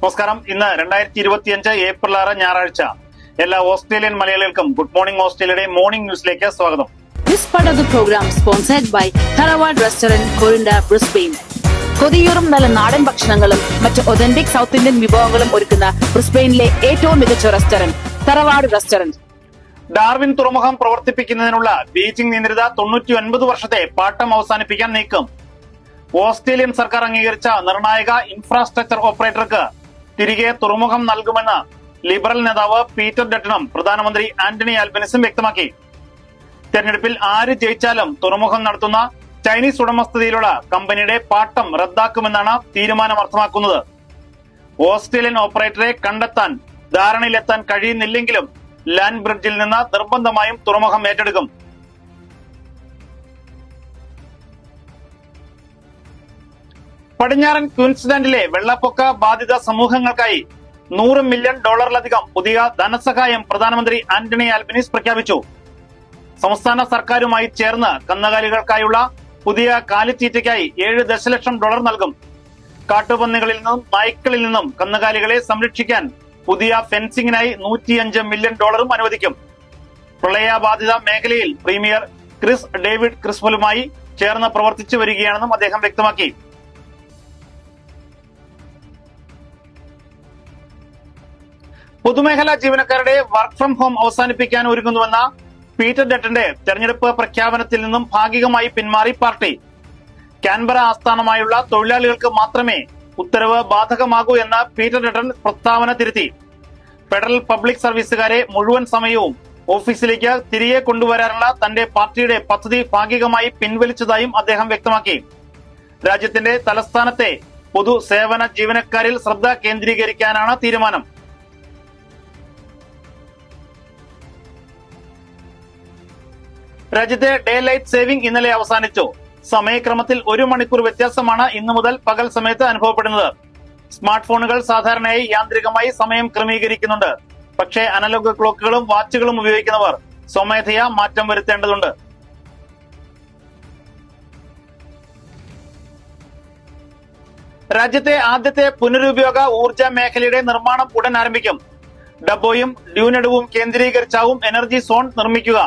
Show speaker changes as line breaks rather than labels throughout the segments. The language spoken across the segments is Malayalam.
നമസ്കാരം. ഇന്ന് രണ്ടായിരത്തി ഇരുപത്തിയഞ്ച് ഏപ്രിൽ ആറ് ഞായറാഴ്ച. എല്ലാ ഓസ്ട്രേലിയൻ മലയാളികൾക്കും ഗുഡ് മോർണിംഗ് ഓസ്ട്രേലിയയുടെ മോർണിംഗ് ന്യൂസിലേക്ക് സ്വാഗതം.
This part of the program sponsored by Tharawad Restaurant, Corinda, Brisbane. കൊതിയൂറും നല്ല നാടൻ ഭക്ഷണങ്ങളും മറ്റ് ഒതന്റിക് സൗത്ത് ഇന്ത്യൻ വിഭവങ്ങളും ഒരുക്കുന്ന ബ്രിസ്ബെയിനിലെ ഏറ്റവും മികച്ച റെസ്റ്റോറന്റ് തറവാട് റെസ്റ്റോറന്റ്
ഡാർവിൻ തുറമുഖം പ്രവർത്തിപ്പിക്കുന്നതിനുള്ള ബീജിംഗ് നിയന്ത്രിത തൊണ്ണൂറ്റി ഒൻപത് വർഷത്തെ പാട്ടം അവസാനിപ്പിക്കാൻ നീക്കം. ഓസ്ട്രേലിയൻ സർക്കാർ അംഗീകരിച്ച നിർണായക ഇൻഫ്രാസ്ട്രക്ചർ ഓപ്പറേറ്റർക്ക് തിരികെ തുറമുഖം നൽകുമെന്ന് ലിബറൽ നേതാവ് പീറ്റർ ഡട്ടണും പ്രധാനമന്ത്രി ആന്റണി ആൽബനിസും വ്യക്തമാക്കി. തെരഞ്ഞെടുപ്പിൽ ആര് ജയിച്ചാലും തുറമുഖം നടത്തുന്ന ചൈനീസ് ഉടമസ്ഥതയിലുള്ള കമ്പനിയുടെ പാട്ടം റദ്ദാക്കുമെന്നാണ് തീരുമാനം അർത്ഥമാക്കുന്നത് ഓസ്ട്രേലിയൻ ഓപ്പറേറ്ററെ കണ്ടെത്താൻ ധാരണയിലെത്താൻ കഴിയുന്നില്ലെങ്കിലും ലാൻഡ് ബ്രിഡ്ജിൽ നിന്ന് നിർബന്ധമായും തുറമുഖം ഏറ്റെടുക്കും. പടിഞ്ഞാറൻ ക്വീൻസ്ലാൻഡിലെ വെള്ളപ്പൊക്ക ബാധിത സമൂഹങ്ങൾക്കായി നൂറ് മില്യൺ ഡോളറിലധികം പുതിയ ധനസഹായം പ്രധാനമന്ത്രി ആന്റണി ആൽബനീസ് പ്രഖ്യാപിച്ചു. സംസ്ഥാന സർക്കാരുമായി ചേർന്ന് കന്നുകാലികൾക്കായുള്ള പുതിയ കാലിത്തീറ്റയ്ക്കായി ഏഴ് ദശലക്ഷം ഡോളർ നൽകും. കാട്ടുപന്നികളിൽ നിന്നും നായ്ക്കളിൽ നിന്നും കന്നുകാലികളെ സംരക്ഷിക്കാൻ പുതിയ ഫെൻസിംഗിനായി നൂറ്റിയഞ്ച് മില്യൺ ഡോളറും അനുവദിക്കും. പ്രളയബാധിത മേഖലയിൽ പ്രീമിയർ ക്രിസ് ഡേവിഡ് ക്രിസ്വലുമായി ചേർന്ന് പ്രവർത്തിച്ചു വരികയാണെന്നും അദ്ദേഹം വ്യക്തമാക്കി. പൊതുമേഖലാ ജീവനക്കാരുടെ വർക്ക് ഫ്രം ഹോം അവസാനിപ്പിക്കാൻ ഒരുങ്ങുന്നുവെന്ന പീറ്റർ ഡെറ്റന്റെ തെരഞ്ഞെടുപ്പ് പ്രഖ്യാപനത്തിൽ നിന്നും ഭാഗികമായി പിന്മാറി പാർട്ടി. കാൻബറ ആസ്ഥാനമായുള്ള തൊഴിലാളികൾക്ക് മാത്രമേ ഉത്തരവ് ബാധകമാകൂ എന്ന പീറ്റർ ഡെറ്റൻ പ്രസ്താവന തിരുത്തി. ഫെഡറൽ പബ്ലിക് സർവീസുകാരെ മുഴുവൻ സമയവും ഓഫീസിലേക്ക് തിരികെ കൊണ്ടുവരാനുള്ള തന്റെ പാർട്ടിയുടെ പദ്ധതി ഭാഗികമായി പിൻവലിച്ചതായും അദ്ദേഹം വ്യക്തമാക്കി. രാജ്യത്തിന്റെ തലസ്ഥാനത്തെ പൊതു സേവന ജീവനക്കാരിൽ ശ്രദ്ധ കേന്ദ്രീകരിക്കാനാണ് തീരുമാനം. രാജ്യത്തെ ഡേ ലൈറ്റ് സേവിംഗ് ഇന്നലെ അവസാനിച്ചു. സമയക്രമത്തിൽ ഒരു മണിക്കൂർ വ്യത്യാസമാണ് ഇന്നു മുതൽ പകൽ സമയത്ത് അനുഭവപ്പെടുന്നത്. സ്മാർട്ട് ഫോണുകൾ സാധാരണയായി യാന്ത്രികമായി സമയം ക്രമീകരിക്കുന്നുണ്ട്. പക്ഷേ അനലോഗ് ക്ലോക്കുകളും വാച്ചുകളും ഉപയോഗിക്കുന്നവർ സ്വമേധയാ മാറ്റം വരുത്തേണ്ടതുണ്ട്. രാജ്യത്തെ ആദ്യത്തെ പുനരുപയോഗ ഊർജ മേഖലയുടെ നിർമ്മാണം ഉടൻ ആരംഭിക്കും. ഡബോയും ഡ്യൂനഡുവും കേന്ദ്രീകരിച്ചാവും എനർജി സോൺ നിർമ്മിക്കുക.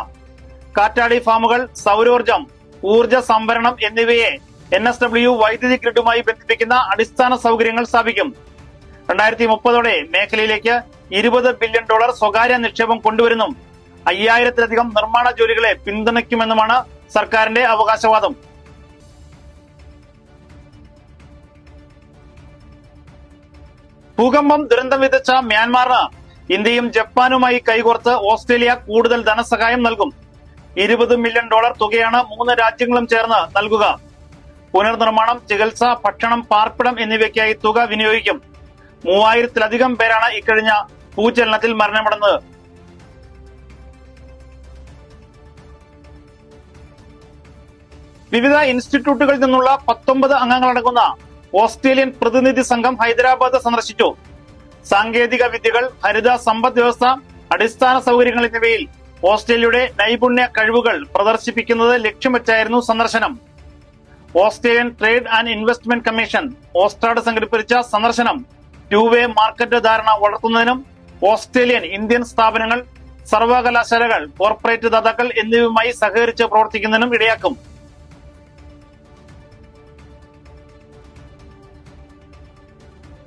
കാറ്റാടി ഫാമുകൾ സൗരോർജം ഊർജ സംവരണം എന്നിവയെ എൻ എസ് ഡബ്ല്യു വൈദ്യുതി ഗ്രിഡുമായി ബന്ധിപ്പിക്കുന്ന അടിസ്ഥാന സൗകര്യങ്ങൾ സ്ഥാപിക്കും. രണ്ടായിരത്തി മുപ്പതോടെ മേഖലയിലേക്ക് ഇരുപത് ബില്യൺ ഡോളർ സ്വകാര്യ നിക്ഷേപം കൊണ്ടുവരുന്നും. അയ്യായിരത്തിലധികം നിർമ്മാണ ജോലികളെ പിന്തുണയ്ക്കുമെന്നുമാണ് സർക്കാരിന്റെ അവകാശവാദം. ഭൂകമ്പം ദുരന്തം വിതച്ച മ്യാൻമാറിന് ഇന്ത്യയും ജപ്പാനുമായി കൈകോർത്ത് ഓസ്ട്രേലിയ കൂടുതൽ ധനസഹായം നൽകും. ഇരുപത് മില്യൺ ഡോളർ തുകയാണ് മൂന്ന് രാജ്യങ്ങളും ചേർന്ന് നൽകുക. പുനർനിർമ്മാണം ചികിത്സ ഭക്ഷണം പാർപ്പിടം എന്നിവയ്ക്കായി തുക വിനിയോഗിക്കും. മൂവായിരത്തിലധികം പേരാണ് ഇക്കഴിഞ്ഞ ഭൂചലനത്തിൽ മരണമടഞ്ഞത് വിവിധ ഇൻസ്റ്റിറ്റ്യൂട്ടുകളിൽ നിന്നുള്ള പത്തൊമ്പത് അംഗങ്ങളടങ്ങുന്ന ഓസ്ട്രേലിയൻ പ്രതിനിധി സംഘം ഹൈദരാബാദ് സന്ദർശിച്ചു. സാങ്കേതിക വിദ്യകൾ ഹരിത സമ്പദ് വ്യവസ്ഥ അടിസ്ഥാന സൗകര്യങ്ങൾ എന്നിവയിൽ ഓസ്ട്രേലിയയുടെ നൈപുണ്യ കഴിവുകൾ പ്രദർശിപ്പിക്കുന്നത് ലക്ഷ്യം വെച്ചായിരുന്നു സന്ദർശനം. Australian trade and investment commission Austrade സംഘടിപ്പിച്ച സന്ദർശനം ടു വേ മാർക്കറ്റ് ധാരണ വളർത്തുന്നതിനും ഓസ്ട്രേലിയൻ ഇന്ത്യൻ സ്ഥാപനങ്ങൾ സർവകലാശാലകൾ കോർപ്പറേറ്റ് ദാതാക്കൾ എന്നിവയുമായി സഹകരിച്ച് പ്രവർത്തിക്കുന്നതിനും ഇടയാക്കും.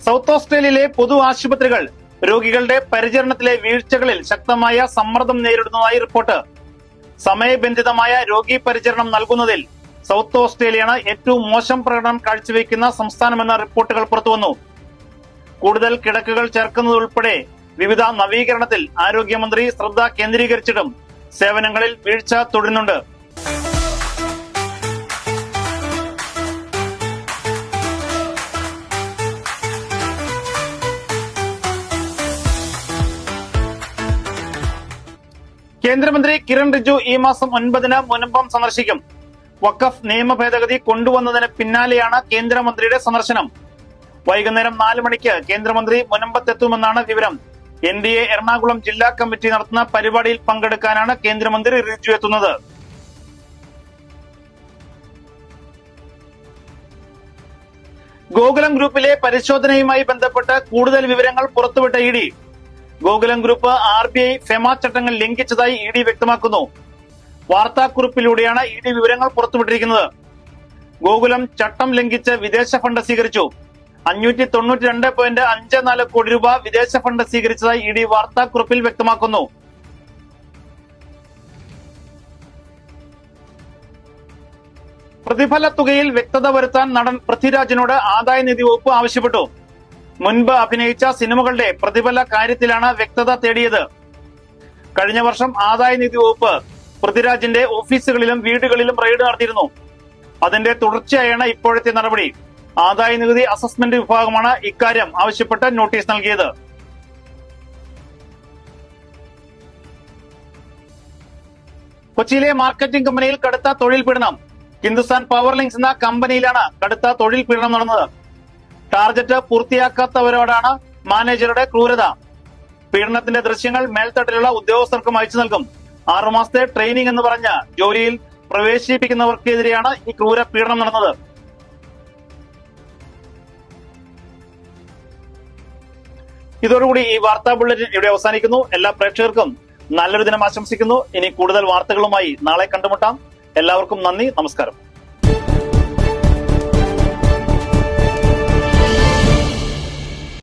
സൗത്ത് ഓസ്ട്രേലിയയിലെ പൊതു ആശുപത്രികൾ രോഗികളുടെ പരിചരണത്തിലെ വീഴ്ചകളിൽ ശക്തമായ സമ്മർദ്ദം നേരിടുന്നതായി റിപ്പോർട്ട്. സമയബന്ധിതമായ രോഗി പരിചരണം നൽകുന്നതിൽ സൗത്ത് ഓസ്ട്രേലിയയാണ് ഏറ്റവും മോശം പ്രകടനം കാഴ്ചവെക്കുന്ന സംസ്ഥാനമെന്ന റിപ്പോർട്ടുകൾ പുറത്തുവന്നു. കൂടുതൽ കിടക്കുകൾ ചേർക്കുന്നതുൾപ്പെടെ വിവിധ നവീകരണത്തിൽ ആരോഗ്യമന്ത്രി ശ്രദ്ധ കേന്ദ്രീകരിച്ചിട്ടും സേവനങ്ങളിൽ വീഴ്ച തുടരുന്നുണ്ട്. കേന്ദ്രമന്ത്രി കിരൺ റിജു ഈ മാസം ഒൻപതിന് മുനമ്പം സന്ദർശിക്കും. വഖഫ് നിയമ ഭേദഗതി കൊണ്ടുവന്നതിന് പിന്നാലെയാണ് കേന്ദ്രമന്ത്രിയുടെ സന്ദർശനം. വൈകുന്നേരം നാല് മണിക്ക് കേന്ദ്രമന്ത്രി മുനമ്പത്തെത്തുമെന്നാണ് വിവരം. എൻ ഡി എ എറണാകുളം ജില്ലാ കമ്മിറ്റി നടത്തുന്ന പരിപാടിയിൽ പങ്കെടുക്കാനാണ് കേന്ദ്രമന്ത്രി റിജു എത്തുന്നത്. ഗോകുലം ഗ്രൂപ്പിലെ പരിശോധനയുമായി ബന്ധപ്പെട്ട് കൂടുതൽ വിവരങ്ങൾ പുറത്തുവിട്ട E Gokulam group R B I FEMA ചട്ടങ്ങൾ ലംഘിച്ചതായി ഇ ഡി വ്യക്തമാക്കുന്നു. വാർത്താക്കുറിപ്പിലൂടെയാണ് ഇ ഡി വിവരങ്ങൾ പുറത്തുവിട്ടിരിക്കുന്നത്. ഗോകുലം ചട്ടം ലംഘിച്ച് വിദേശ ഫണ്ട് സ്വീകരിച്ചു. അഞ്ഞൂറ്റി തൊണ്ണൂറ്റി രണ്ട് പോയിന്റ് അഞ്ച് നാല് കോടി രൂപ വിദേശ ഫണ്ട് സ്വീകരിച്ചതായി ഇ ഡി വാർത്താക്കുറിപ്പിൽ വ്യക്തമാക്കുന്നു. പ്രതിഫല തുകയിൽ വ്യക്തത വരുത്താൻ നടൻ പൃഥ്വിരാജിനോട് ആദായ നികുതി വകുപ്പ് ആവശ്യപ്പെട്ടു. മുൻപ് അഭിനയിച്ച സിനിമകളുടെ പ്രതിഫല കാര്യത്തിലാണ് വ്യക്തത തേടിയത്. കഴിഞ്ഞ വർഷം ആദായ നികുതി വകുപ്പ് പൃഥ്വിരാജിന്റെ ഓഫീസുകളിലും വീടുകളിലും റെയ്ഡ് നടത്തിയിരുന്നു. അതിന്റെ തുടർച്ചയായാണ് ഇപ്പോഴത്തെ നടപടി. ആദായ നികുതി അസസ്മെന്റ് വിഭാഗമാണ് ഇക്കാര്യം ആവശ്യപ്പെട്ട് നോട്ടീസ് നൽകിയത്. കൊച്ചിയിലെ മാർക്കറ്റിംഗ് കമ്പനിയിൽ കടുത്ത തൊഴിൽ പീഡനം. ഹിന്ദുസ്ഥാൻ പവർ ലിങ്ക്സ് എന്ന കമ്പനിയിലാണ് കടുത്ത തൊഴിൽ പീഡനം നടന്നത്. ടാർഗറ്റ് പൂർത്തിയാക്കാത്തവരോടാണ് മാനേജറുടെ ക്രൂരത. പീഡനത്തിന്റെ ദൃശ്യങ്ങൾ മേൽത്തട്ടിലുള്ള ഉദ്യോഗസ്ഥർക്കും അയച്ചു നൽകും. ആറുമാസത്തെ ട്രെയിനിങ് എന്ന് പറഞ്ഞ ജോലിയിൽ പ്രവേശിപ്പിക്കുന്നവർക്കെതിരെയാണ് ഈ ക്രൂര പീഡനം നടന്നത്. ഇതോടുകൂടി ഈ വാർത്താ ബുള്ളറ്റിൻ ഇവിടെ അവസാനിക്കുന്നു. എല്ലാ പ്രേക്ഷകർക്കും നല്ലൊരു ദിനം ആശംസിക്കുന്നു. ഇനി കൂടുതൽ വാർത്തകളുമായി നാളെ കണ്ടുമുട്ടാം. എല്ലാവർക്കും നന്ദി. നമസ്കാരം.